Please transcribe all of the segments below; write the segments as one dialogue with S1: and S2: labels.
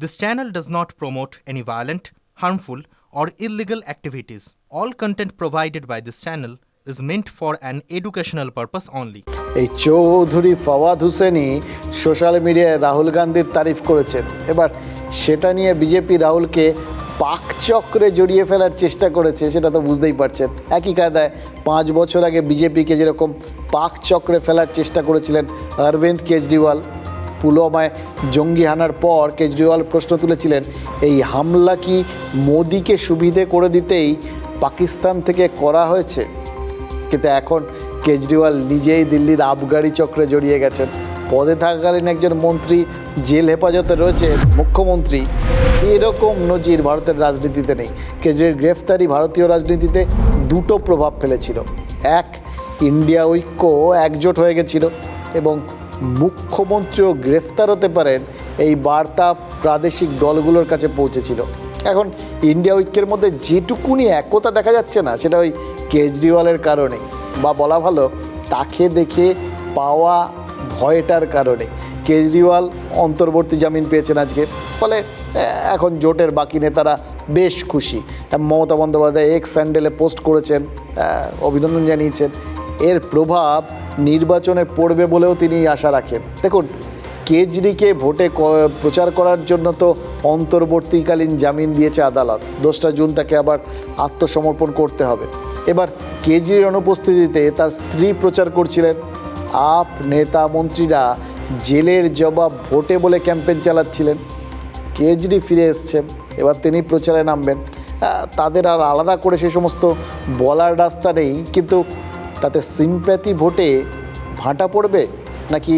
S1: This channel does not promote any violent, harmful, or illegal activities. All content provided by this channel is meant for an educational purpose only.
S2: এই Chowdhury Fawad হুসেনই social মিডিয়ায় রাহুল গান্ধীর তারিফ করেছেন এবার সেটা নিয়ে BJP রাহুলকে পাকচক্রে জড়িয়ে ফেলার চেষ্টা করেছে সেটা তো বুঝতেই পারছেন একই কায়দায় পাঁচ বছর আগে বিজেপিকে যেরকম পাকচক্রে ফেলার চেষ্টা করেছিলেন অরবিন্দ কেজরিওয়াল পুলওয়ামায় জঙ্গি হানার পর কেজরিওয়াল প্রশ্ন তুলেছিলেন, এই হামলা কি মোদিকে সুবিধে করে দিতেই পাকিস্তান থেকে করা হয়েছে? কিন্তু এখন কেজরিওয়াল নিজেই দিল্লির আবগারি চক্রে জড়িয়ে গেছেন। পদে থাকাকালীন একজন মন্ত্রী জেল হেফাজতে রয়েছে, মুখ্যমন্ত্রী। এরকম নজির ভারতের রাজনীতিতে নেই। কেজরির গ্রেফতারি ভারতীয় রাজনীতিতে দুটো প্রভাব ফেলেছিল। এক, ইন্ডিয়া ঐক্য একজোট হয়ে গেছিল এবং মুখ্যমন্ত্রীও গ্রেফতার হতে পারেন, এই বার্তা প্রাদেশিক দলগুলোর কাছে পৌঁছেছিল। এখন ইন্ডিয়া ঐক্যের মধ্যে যেটুকুনি একতা দেখা যাচ্ছে না, সেটা ওই কেজরিওয়ালের কারণে। বা বলা ভালো, তাকে দেখে পাওয়া ভয়টার কারণে। কেজরিওয়াল অন্তর্বর্তী জামিন পেয়েছেন আজকে। ফলে এখন জোটের বাকি নেতারা বেশ খুশি। মমতা বন্দ্যোপাধ্যায় এক্স স্যান্ডেলে পোস্ট করেছেন অভিনন্দন জানিয়েছেন। এর প্রভাব নির্বাচনে পড়বে বলেও তিনি আশা রাখেন। দেখুন, কেজরিকে ভোটে প্রচার করার জন্য তো অন্তর্বর্তীকালীন জামিন দিয়েছে আদালত। দোসরা জুন তাকে আবার আত্মসমর্পণ করতে হবে। এবার কেজরির অনুপস্থিতিতে তার স্ত্রী প্রচার করছিলেন। আপ নেতা মন্ত্রীরা জেলের জবাব ভোটে বলে ক্যাম্পেন চালাচ্ছিলেন। কেজরি ফিরে এসছেন। এবার তিনি প্রচারে নামবেন। তাদের আর আলাদা করে সে সমস্ত বলার রাস্তা নেই। কিন্তু তাতে সিম্প্যাথি ভোটে ভাঁটা পড়বে নাকি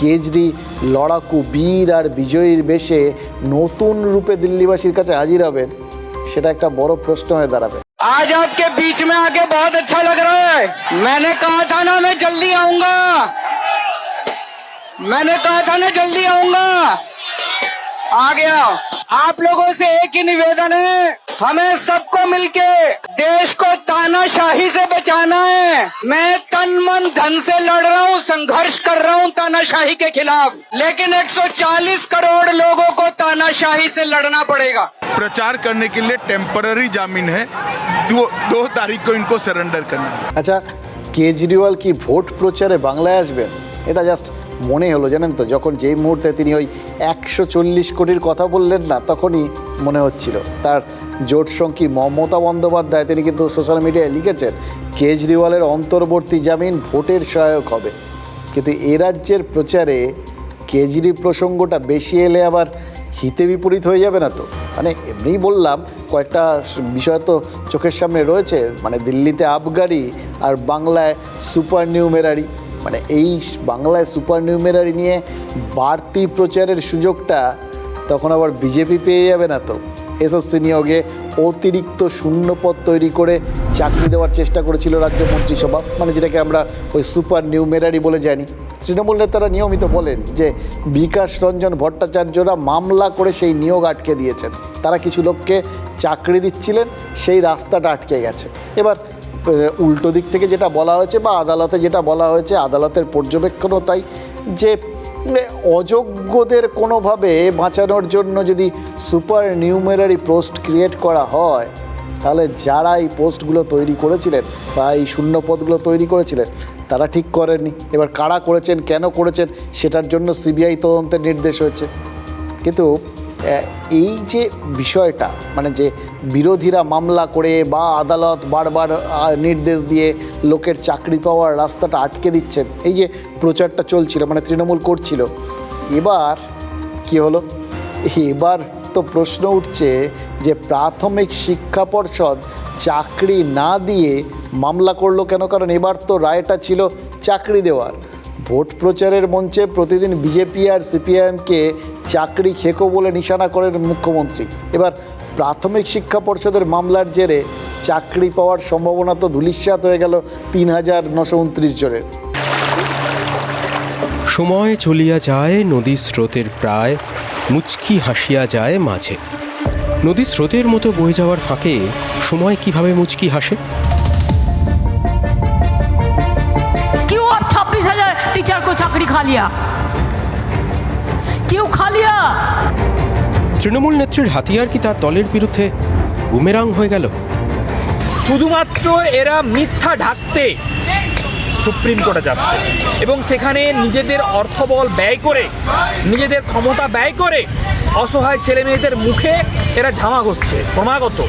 S2: কেজরি লড়াকু বীর আর বিজয়ীর বেশে নতুন রূপে দিল্লিবাসীর কাছে হাজির হবেন সেটা একটা বড় প্রশ্ন হয়ে দাঁড়াবে
S3: आज आपके बीच में आके बहुत अच्छा लग रहा है मैंने कहा था ना मैं जल्दी आऊंगा मैंने कहा था ना जल्दी आऊंगा आ गया आप लोगों से एक ही निवेदन है हमें सबको मिलके देश को तानाशाही से बचाना है मैं तन मन धन से लड़ रहा हूँ संघर्ष कर रहा हूँ तानाशाही के खिलाफ लेकिन 140 करोड़ लोगों को तानाशाही से लड़ना पड़ेगा
S4: प्रचार करने के लिए टेम्पररी जामीन है दो दो तारीख को इनको सरेंडर करना है
S2: আচ্ছা কেজরিওয়াল কি ভোট প্রচারে বাংলায় আসবেন এটা জাস্ট মনে হলো, জানেন তো, যখন যেই মুহূর্তে তিনি ওই একশো চল্লিশ কোটির কথা বললেন না, তখনই মনে হচ্ছিল। তার জোট সঙ্গী মমতা বন্দ্যোপাধ্যায়, তিনি কিন্তু সোশ্যাল মিডিয়ায় লিখেছেন, কেজরিওয়ালের অন্তর্বর্তী জামিন ভোটের সহায়ক হবে। কিন্তু এ রাজ্যের প্রচারে কেজরি প্রসঙ্গটা বেশি এলে আবার হিতে বিপরীত হয়ে যাবে না তো? মানে এমনিই বললাম, কয়েকটা বিষয় তো চোখের সামনে রয়েছে মানে দিল্লিতে আবগারি আর বাংলায় সুপার নিউমেরারি। মানে এই বাংলায় সুপার নিউমেরারি নিয়ে বাড়তি প্রচারের সুযোগটা তখন আবার বিজেপি পেয়ে যাবে না তো। এসএসসি নিয়োগে অতিরিক্ত শূন্যপদ তৈরি করে চাকরি দেওয়ার চেষ্টা করেছিল রাজ্য মন্ত্রিসভা মানে যেটাকে আমরা ওই সুপার নিউমেরারি বলে জানি। তৃণমূল নেতারা নিয়মিত বলেন যে বিকাশ রঞ্জন ভট্টাচার্যরা মামলা করে সেই নিয়োগ আটকে দিয়েছেন। তারা কিছু লোককে চাকরি দিচ্ছিলেন, সেই রাস্তাটা আটকে গেছে। এবার উল্টো দিক থেকে যেটা বলা হয়েছে বা আদালতে যেটা বলা হয়েছে, আদালতের পর্যবেক্ষণও তাই, যে অযোগ্যদের কোনোভাবে বাঁচানোর জন্য যদি সুপার নিউমেরারি পোস্ট ক্রিয়েট করা হয়, তাহলে যারা এই পোস্টগুলো তৈরি করেছিলেন বা এই শূন্য পদগুলো তৈরি করেছিলেন, তারা ঠিক করেননি। এবার কারা করেছেন, কেন করেছেন, সেটার জন্য সিবিআই তদন্তের নির্দেশ হয়েছে। কিন্তু এই যে বিষয়টা মানে যে বিরোধীরা মামলা করে বা আদালত বারবার নির্দেশ দিয়ে লোকের চাকরি পাওয়ার রাস্তাটা আটকে দিচ্ছেন, এই যে প্রচারটা চলছিল মানে তৃণমূল করছিল, এবার কি হলো? এবার তো প্রশ্ন উঠছে যে প্রাথমিক শিক্ষা পর্ষদ চাকরি না দিয়ে মামলা করল কেন? কারণ এবার তো রায়টা ছিল চাকরি দেওয়ার। ভোট প্রচারের মঞ্চে প্রতিদিন বিজেপি আর সিপিআইএমকে চাকরি খেকো বলে নিশানা করেন মুখ্যমন্ত্রী। এবার প্রাথমিক শিক্ষা পর্ষদের মামলার জেরে চাকরি পাওয়ার সম্ভাবনা তো ধুলিস্যাত হয়ে গেল তিন হাজার নশো উনত্রিশ জনের।
S5: সময় চলিয়া যায়, নদী স্রোতের প্রায়, মুচকি হাসিয়া যায় মাঝে। নদী স্রোতের মতো বয়ে যাওয়ার ফাঁকে সময় কীভাবে মুচকি হাসে?
S6: খালিয়া। কেউ খালিয়া?
S5: তৃণমূল নেত্রীর হাতিয়ার কি তার দলের বিরুদ্ধে বুমেরাং হয়ে গেল?
S7: শুধুমাত্র এরা মিথ্যা ঢাকতে সুপ্রিম কোর্টে যাচ্ছে এবং সেখানে নিজেদের অর্থবল ব্যয় করে নিজেদের ক্ষমতা ব্যয় করে অসহায় ছেলে মেয়েদের মুখে এরা ঝামা ঘুরছে ক্রমাগত।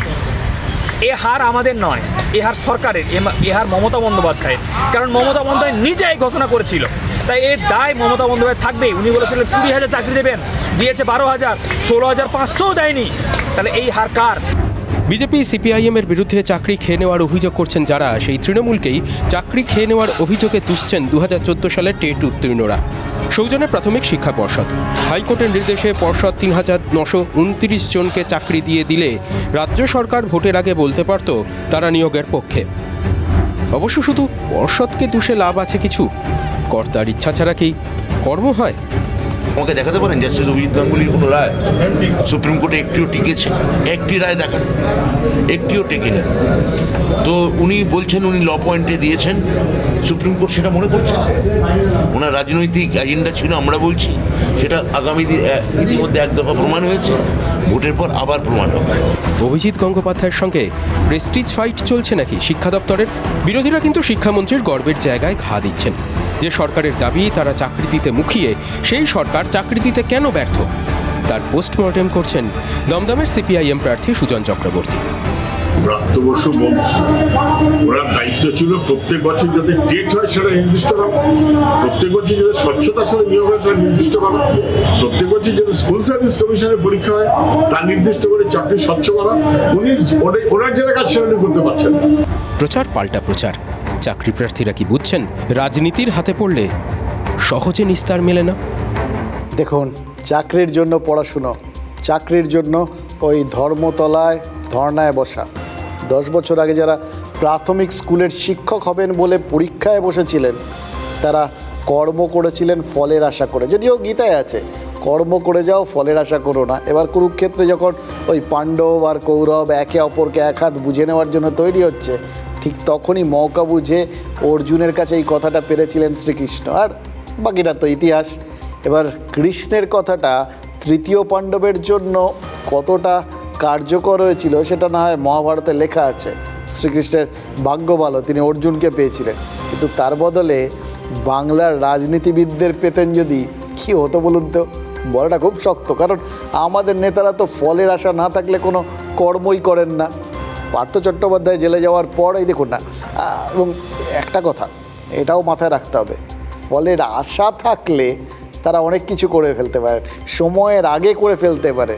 S7: এ হার আমাদের নয় এ হার সরকারের এ হার মমতা বন্দ্যোপাধ্যায়ের। কারণ মমতা বন্দ্যোপাধ্যায় নিজেই ঘোষণা করেছিল তাই এর দায় মমতা বন্দ্যোপাধ্যায় থাকবে উনি বলেছিলেন কুড়ি হাজার চাকরি দেবেন, দিয়েছে বারো হাজার, ষোলো হাজার পাঁচশোও দেয়নি। তাহলে এই হার কার?
S5: বিজেপি সিপিআইএম এর বিরুদ্ধে চাকরি খেয়ে নেওয়ার অভিযোগ করছেন যারা, সেই তৃণমূলকেই চাকরি খেয়ে নেওয়ার অভিযোগে তুষছেন দু হাজার সালের টেট উত্তীর্ণরা। সৌজনে প্রাথমিক শিক্ষা পর্ষদ। হাইকোর্টের নির্দেশে পর্ষদ তিন হাজার নশো উনত্রিশ জনকে চাকরি দিয়ে দিলে রাজ্য সরকার ভোটের আগে বলতে পারত, তারা নিয়োগের পক্ষে। অবশ্য শুধু পর্ষদকে দুষে লাভ আছে কিছু। কর্তার ইচ্ছা ছাড়া কি কর্ম হয়?
S8: আমাকে দেখাতে পারেন জাস্টিস অভিজিৎ গাঙ্গুলির কোনো রায় সুপ্রিম কোর্টে একটিও টিকেছে একটি রায় দেখান। একটিও টেকেনি। তো উনি বলছেন, উনি ল পয়েন্টে দিয়েছেন। সুপ্রিম কোর্ট সেটা মনে করছে ওনার রাজনৈতিক এজেন্ডা ছিল, আমরা বলছি, সেটা আগামী দিন ইতিমধ্যে এক দফা প্রমাণ হয়েছে। ভোটের পর আবার প্রমাণ হবে।
S5: অভিজিৎ গঙ্গোপাধ্যায়ের সঙ্গে প্রেস্টিজ ফাইট চলছে নাকি শিক্ষা দপ্তরের? বিরোধীরা কিন্তু শিক্ষামন্ত্রীর গর্বের জায়গায় ঘা দিচ্ছেন। যে সরকারের দাবি, তারা চাকরি দিতে মুখিয়ে সেই সরকার চাকরি দিতে কেন ব্যর্থ? তার পোস্টমর্টেম করছেন দমদমের সিপিআইএম প্রার্থী সুজন চক্রবর্তী।
S9: প্রাপ্তবর্ষ মন্ত্রী ওনার দায়িত্ব ছিল প্রত্যেক বছর যাতে ডেট হয় সেটা নির্দিষ্ট করা প্রত্যেক বছর যাতে স্বচ্ছতার সাথে নিয়োগ হয় সেটা নির্দিষ্ট করা প্রত্যেক বছর যাতে স্কুল সার্ভিস কমিশনের পরীক্ষা হয় তার নির্দিষ্ট করে চাকরি স্বচ্ছ করা। উনি ওনার যেটা কাজ সেটা করতে পারছেন
S5: প্রচার পাল্টা প্রচার। চাকরি প্রার্থীরা কি বুঝছেন? রাজনীতির হাতে পড়লে সহজে নিস্তার মেলে না।
S2: দেখুন, চাকরির জন্য পড়াশুনো, চাকরির জন্য ওই ধর্মতলায় ধর্নায় বসা। দশ বছর আগে যারা প্রাথমিক স্কুলের শিক্ষক হবেন বলে পরীক্ষায় বসেছিলেন, তারা কর্ম করেছিলেন ফলের আশা করে। যদিও গীতায় আছে, কর্ম করে যাও, ফলের আশা করো না। এবার কুরুক্ষেত্রে যখন ওই পাণ্ডব আর কৌরব একে অপরকে এক হাত বুঝে নেওয়ার জন্য তৈরি হচ্ছে, ঠিক তখনই মৌকা বুঝে অর্জুনের কাছে এই কথাটা পেরেছিলেন শ্রীকৃষ্ণ। আর বাকিটা তো ইতিহাস। এবার কৃষ্ণের কথাটা তৃতীয় পাণ্ডবের জন্য কতটা কার্যকর হয়েছিল সেটা না হয় মহাভারতে লেখা আছে। শ্রীকৃষ্ণের ভাগ্য ভালো, তিনি অর্জুনকে পেয়েছিলেন। কিন্তু তার বদলে বাংলার রাজনীতিবিদদের পেতেন যদি, কী হতো বলুন তো? বলাটা খুব শক্ত, কারণ আমাদের নেতারা তো ফলের আশা না থাকলে কোনো কর্মই করেন না। পার্থ চট্টোপাধ্যায় জেলে যাওয়ার পর, এই দেখুন না এবং একটা কথা, এটাও মাথায় রাখতে হবে। ফলের আশা থাকলে তারা অনেক কিছু করে ফেলতে পারে, সময়ের আগে করে ফেলতে পারে।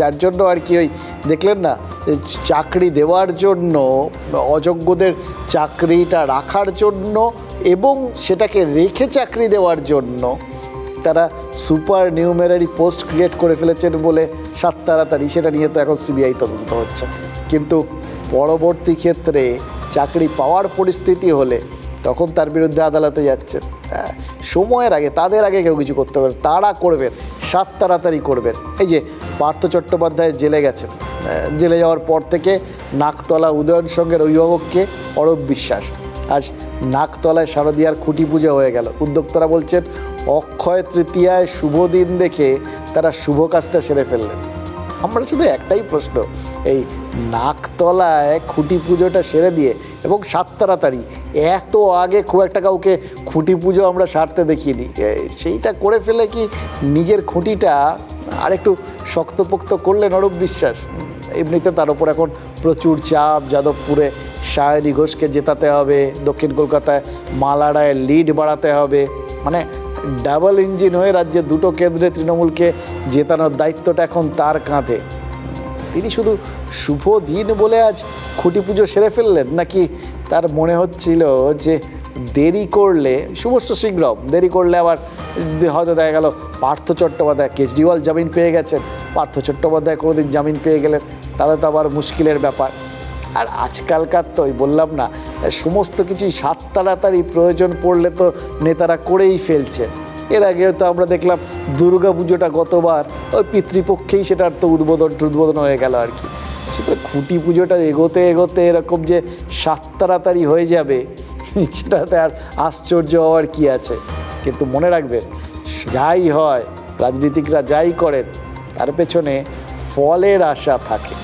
S2: যার জন্য আর কি ওই, দেখলেন না? চাকরি দেওয়ার জন্য, অযোগ্যদের চাকরিটা রাখার জন্য এবং সেটাকে রেখে চাকরি দেওয়ার জন্য তারা সুপার নিউমেরারি পোস্ট ক্রিয়েট করে ফেলেছেন বলে সাত তাড়াতাড়ি, সেটা নিয়ে তো এখন সিবিআই তদন্ত হচ্ছে। কিন্তু পরবর্তী ক্ষেত্রে চাকরি পাওয়ার পরিস্থিতি হলে তখন তার বিরুদ্ধে আদালতে যাচ্ছেন। সময়ের আগে তাদের আগে কেউ কিছু করতে পারে তারা করবেন সাত তাড়াতাড়ি করবেন। এই যে পার্থ চট্টোপাধ্যায় জেলে গেছেন আহ, জেলে যাওয়ার পর থেকে নাকতলা উদয়ন সঙ্গের অভিভাবককে অরূপ বিশ্বাস। আজ নাকতলায় শারদীয়ার খুঁটি পুজো হয়ে গেল। উদ্যোক্তারা বলছেন অক্ষয় তৃতীয়ায় শুভ দিন দেখে তারা শুভ কাজটা সেরে ফেললেন। আমরা শুধু একটাই প্রশ্ন এই নাকতলায় খুঁটি পুজোটা সেরে দিয়ে এবং সাত তাড়াতাড়ি এত আগে খুব একটা কাউকে খুঁটি পুজো আমরা সারতে দেখিনি। সেইটা করে ফেলে কি নিজের খুঁটিটা আর আরেকটু শক্তপোক্ত করলেন অরূপ বিশ্বাস? এমনিতে তার উপর এখন প্রচুর চাপ, যাদবপুরে সায়নী ঘোষকে জেতাতে হবে, দক্ষিণ কলকাতায় মালা রায়ের লিড বাড়াতে হবে। মানে ডাবল ইঞ্জিন হয়ে রাজ্যে দুটো কেন্দ্রে তৃণমূলকে জেতানোর দায়িত্বটা এখন তার কাঁধে। তিনি শুধু শুভ দিন বলে আজ খুঁটি পুজো সেরে ফেললেন, নাকি তার মনে হচ্ছিল যে দেরি করলে শুভস্য শীঘ্রম, দেরি করলে আবার হয়তো দেখা গেল পার্থ চট্টোপাধ্যায়, কেজরিওয়াল জামিন পেয়ে গেছেন। পার্থ চট্টোপাধ্যায় কোনোদিন জামিন পেয়ে গেলেন, তাহলে তো আবার মুশকিলের ব্যাপার। আর আজকালকার তো ওই বললাম না, সমস্ত কিছুই সাত তাড়াতাড়ি প্রয়োজন পড়লে তো নেতারা করেই ফেলছেন এর আগেও তো আমরা দেখলাম দুর্গা পুজোটা গতবার, ওই পিতৃপক্ষেই সেটার তো উদ্বোধন উদ্বোধন হয়ে গেল আর কি। সেটা খুঁটি পুজোটা এগোতে এগোতে এরকম যে সাত তাড়াতাড়ি হয়ে যাবে, সেটাতে আর আশ্চর্য হওয়ার কি আছে? কিন্তু মনে রাখবেন যাই হয়, রাজনীতিকরা যাই করেন, তার পেছনে ফলের আশা থাকে।